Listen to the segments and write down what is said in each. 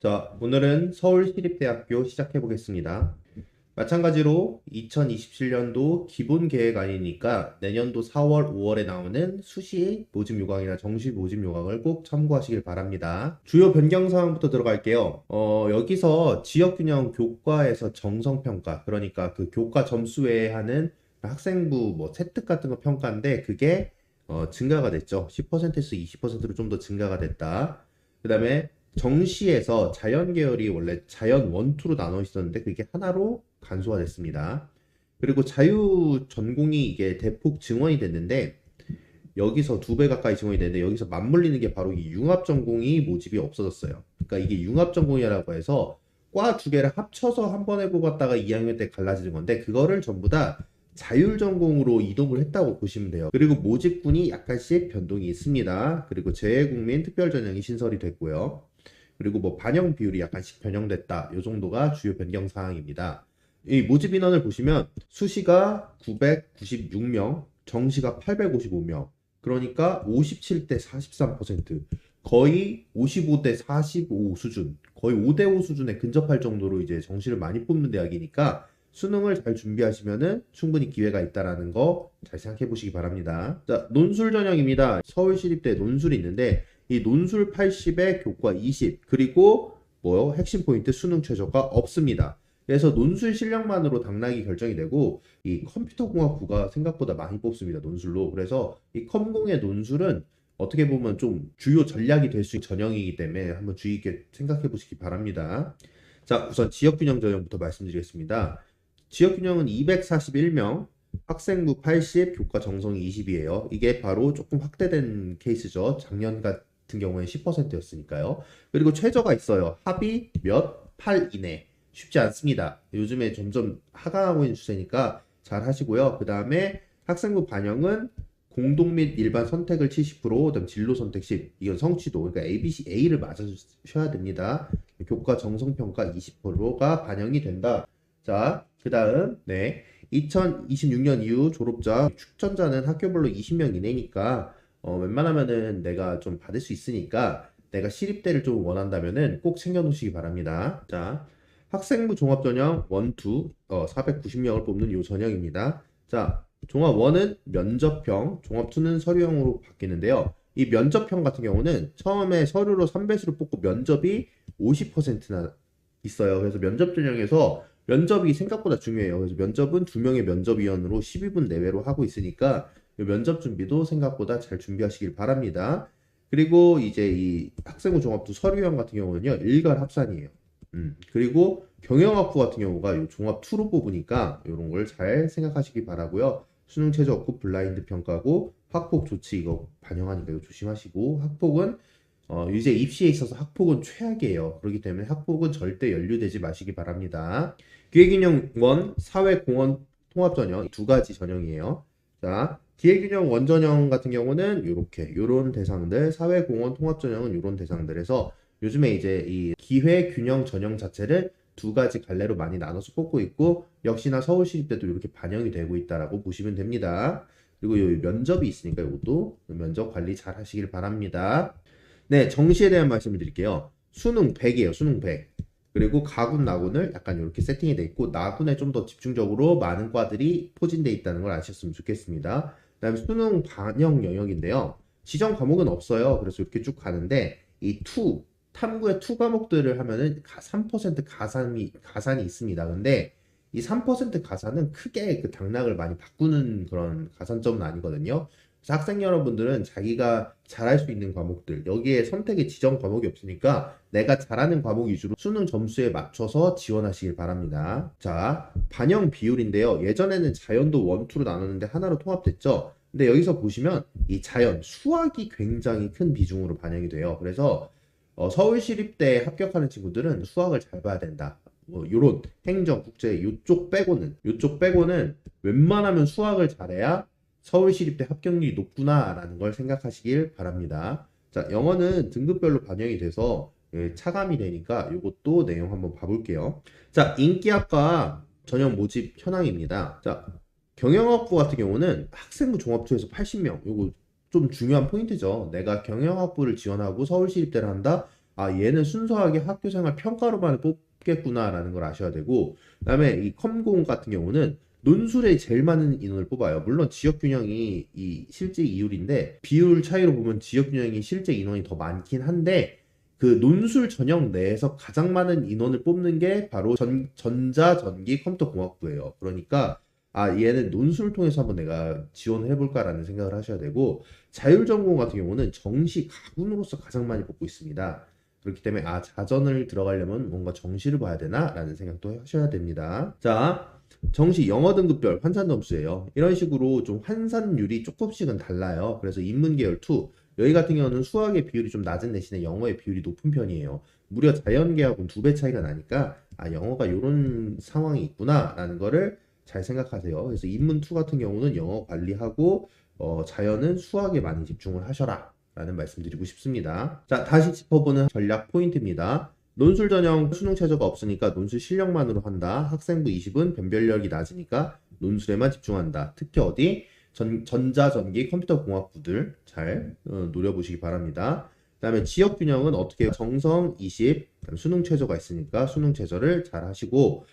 자, 오늘은 서울시립대학교 시작해 보겠습니다. 마찬가지로 2027년도 기본 계획 아니니까 내년도 4월, 5월에 나오는 수시 모집 요강이나 정시 모집 요강을 꼭 참고하시길 바랍니다. 주요 변경 사항부터 들어갈게요. 어, 여기서 지역균형 교과에서 정성평가, 그러니까 그 교과 점수 외에 하는 학생부 뭐 세특 같은 거 평가인데 그게 어, 증가가 됐죠. 10%에서 20%로 좀 더 증가가 됐다. 그 다음에 정시에서 자연 계열이 원래 자연 원투로 나눠 있었는데 그게 하나로 간소화 됐습니다. 그리고 자유 전공이 이게 대폭 증원이 됐는데 여기서 두 배 가까이 증원이 됐는데 여기서 맞물리는 게 바로 이 융합 전공이 모집이 없어졌어요. 그러니까 이게 융합 전공이라고 해서 과 두 개를 합쳐서 한 번에 뽑았다가 2학년 때 갈라지는 건데 그거를 전부 다 자율 전공으로 이동을 했다고 보시면 돼요. 그리고 모집군이 약간씩 변동이 있습니다. 그리고 재외국민 특별 전형이 신설이 됐고요. 그리고 뭐 반영 비율이 약간씩 변형됐다. 이 정도가 주요 변경 사항입니다. 이 모집 인원을 보시면 수시가 996명, 정시가 855명. 그러니까 57대 43%. 거의 55대 45 수준, 거의 5대 5 수준에 근접할 정도로 이제 정시를 많이 뽑는 대학이니까 수능을 잘 준비하시면은 충분히 기회가 있다라는 거 잘 생각해 보시기 바랍니다. 자, 논술 전형입니다. 서울시립대 논술이 있는데 이 논술 80에 교과 20 그리고 뭐요? 핵심 포인트 수능 최저가 없습니다. 그래서 논술 실력만으로 당락이 결정이 되고 이 컴퓨터공학부가 생각보다 많이 뽑습니다. 논술로. 그래서 이 컴공의 논술은 어떻게 보면 좀 주요 전략이 될 수 있는 전형이기 때문에 한번 주의 있게 생각해 보시기 바랍니다. 자, 우선 지역균형 전형부터 말씀드리겠습니다. 지역균형은 241명, 학생부 80, 교과 정성이 20이에요. 이게 바로 조금 확대된 케이스죠. 작년 같은 경우에 10%였으니까요. 그리고 최저가 있어요. 합이 몇? 8 이내. 쉽지 않습니다. 요즘에 점점 하강하고 있는 추세니까 잘 하시고요. 그 다음에 학생부 반영은 공동 및 일반 선택을 70%, 그다음 진로 선택 10. 이건 성취도. 그러니까 A, B, C, A를 맞아주셔야 됩니다. 교과 정성평가 20%가 반영이 된다. 자, 그 다음, 네. 2026년 이후 졸업자, 추천자는 학교별로 20명 이내니까, 어, 웬만하면은 내가 좀 받을 수 있으니까, 내가 시립대를 좀 원한다면은 꼭 챙겨놓으시기 바랍니다. 자, 학생부 종합전형 1, 2, 어, 490명을 뽑는 요 전형입니다. 자, 종합 1은 면접형, 종합 2는 서류형으로 바뀌는데요. 이 면접형 같은 경우는 처음에 서류로 3배수를 뽑고 면접이 50%나 있어요. 그래서 면접 전형에서 면접이 생각보다 중요해요. 그래서 면접은 두 명의 면접위원으로 12분 내외로 하고 있으니까 이 면접 준비도 생각보다 잘 준비하시길 바랍니다. 그리고 이제 이 학생부 종합도 서류형 같은 경우는요, 일괄 합산이에요. 음, 그리고 경영학부 같은 경우가 요 종합 2로 뽑으니까 이런 걸 잘 생각하시기 바라고요. 수능 최저 없고 블라인드 평가고 학폭 조치 이거 반영하니까 이거 조심하시고 학폭은 어, 이제 입시에 있어서 학폭은 최악이에요. 그렇기 때문에 학폭은 절대 연루되지 마시기 바랍니다. 기회균형 원, 사회공헌 통합전형 두 가지 전형이에요. 자, 기회균형 원전형 같은 경우는 이렇게 요런 대상들, 사회공헌 통합전형은 요런 대상들에서 요즘에 이제 이 기회균형 전형 자체를 두 가지 갈래로 많이 나눠서 뽑고 있고 역시나 서울시립대도 이렇게 반영이 되고 있다라고 보시면 됩니다. 그리고 요 면접이 있으니까 이것도 면접 관리 잘 하시길 바랍니다. 네, 정시에 대한 말씀을 드릴게요. 수능 100이에요. 수능 100. 그리고 가군, 나군을 약간 이렇게 세팅이 돼 있고 나군에 좀 더 집중적으로 많은 과들이 포진돼 있다는 걸 아셨으면 좋겠습니다. 그다음에 수능 반영 영역인데요. 지정 과목은 없어요. 그래서 이렇게 쭉 가는데 이 투, 탐구의 투 과목들을 하면은 3% 가산이 가산이 있습니다. 근데 이 3% 가산은 크게 그 당락을 많이 바꾸는 그런 가산점은 아니거든요. 학생 여러분들은 자기가 잘할 수 있는 과목들 여기에 선택의 지정 과목이 없으니까 내가 잘하는 과목 위주로 수능 점수에 맞춰서 지원하시길 바랍니다. 자, 반영 비율인데요. 예전에는 자연도 원투로 나눴는데 하나로 통합됐죠. 근데 여기서 보시면 이 자연, 수학이 굉장히 큰 비중으로 반영이 돼요. 그래서 어, 서울시립대에 합격하는 친구들은 수학을 잘 봐야 된다. 뭐 요런 행정, 국제 요쪽 빼고는 요쪽 빼고는 웬만하면 수학을 잘해야 서울시립대 합격률이 높구나라는 걸 생각하시길 바랍니다. 자, 영어는 등급별로 반영이 돼서 예, 차감이 되니까 이것도 내용 한번 봐볼게요. 자, 인기학과 전형 모집 현황입니다. 자, 경영학부 같은 경우는 학생부 종합투에서 80명. 이거 좀 중요한 포인트죠. 내가 경영학부를 지원하고 서울시립대를 한다. 아, 얘는 순수하게 학교생활 평가로만 뽑겠구나라는 걸 아셔야 되고, 그다음에 이 컴공 같은 경우는 논술에 제일 많은 인원을 뽑아요. 물론 지역 균형이 이 실제 이율인데 비율 차이로 보면 지역 균형이 실제 인원이 더 많긴 한데 그 논술 전형 내에서 가장 많은 인원을 뽑는 게 바로 전, 전자, 전기, 컴퓨터 공학부예요. 그러니까 아, 얘는 논술 통해서 한번 내가 지원을 해볼까라는 생각을 하셔야 되고 자율 전공 같은 경우는 정시 가군으로서 가장 많이 뽑고 있습니다. 그렇기 때문에 아, 자전을 들어가려면 뭔가 정시를 봐야 되나 라는 생각도 하셔야 됩니다. 자, 정시 영어 등급별 환산 점수예요. 이런 식으로 좀 환산율이 조금씩은 달라요. 그래서 인문계열 2 여기 같은 경우는 수학의 비율이 좀 낮은 대신에 영어의 비율이 높은 편이에요. 무려 자연계하고는 두 배 차이가 나니까 아 영어가 이런 상황이 있구나 라는 거를 잘 생각하세요. 그래서 인문 2 같은 경우는 영어 관리하고 어, 자연은 수학에 많이 집중을 하셔라 라는 말씀드리고 싶습니다. 자 다시 짚어보는 전략 포인트입니다. 논술 전형 수능 최저가 없으니까 논술 실력만으로 한다. 학생부 20은 변별력이 낮으니까 논술에만 집중한다. 특히 어디? 전, 전자 전기 컴퓨터 공학부들 잘 어, 노려보시기 바랍니다. 그 다음에 지역 균형은 어떻게? 정성 20, 그다음에 수능 최저가 있으니까 수능 최저를 잘 하시고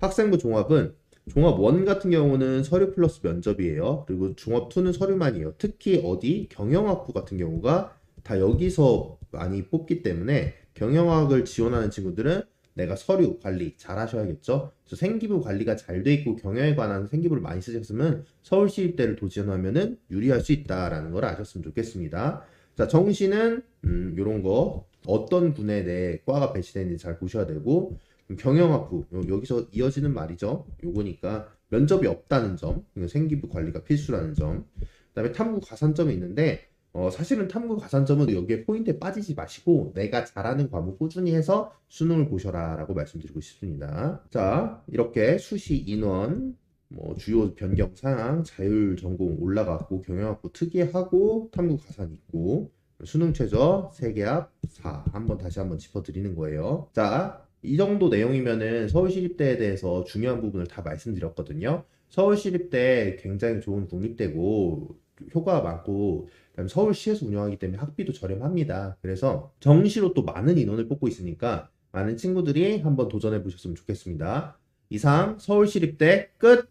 학생부 종합은 종합 1 같은 경우는 서류 플러스 면접이에요. 그리고 종합 2는 서류만이에요. 특히 어디? 경영학부 같은 경우가 다 여기서 많이 뽑기 때문에 경영학을 지원하는 친구들은 내가 서류 관리 잘 하셔야겠죠. 그래서 생기부 관리가 잘 돼 있고 경영에 관한 생기부를 많이 쓰셨으면 서울시립대를 도전하면은 유리할 수 있다라는 걸 아셨으면 좋겠습니다. 자, 정시는 음, 요런 거 어떤 군에 내 과가 배치되는지 잘 보셔야 되고 음, 경영학부 요- 여기서 이어지는 말이죠. 요거니까 면접이 없다는 점, 생기부 관리가 필수라는 점. 그다음에 탐구 가산점이 있는데 어, 사실은 탐구 가산점은 여기에 포인트에 빠지지 마시고 내가 잘하는 과목 꾸준히 해서 수능을 보셔라 라고 말씀드리고 싶습니다. 자, 이렇게 수시 인원, 뭐 주요 변경 사항, 자율 전공 올라갔고 경영학부 특이하고 탐구 가산 있고 수능 최저 3개 합 4. 한번 다시 한번 짚어드리는 거예요. 자, 이 정도 내용이면은 서울시립대에 대해서 중요한 부분을 다 말씀드렸거든요. 서울시립대 굉장히 좋은 국립대고 효과가 많고 서울시에서 운영하기 때문에 학비도 저렴합니다. 그래서 정시로 또 많은 인원을 뽑고 있으니까 많은 친구들이 한번 도전해 보셨으면 좋겠습니다. 이상 서울시립대 끝!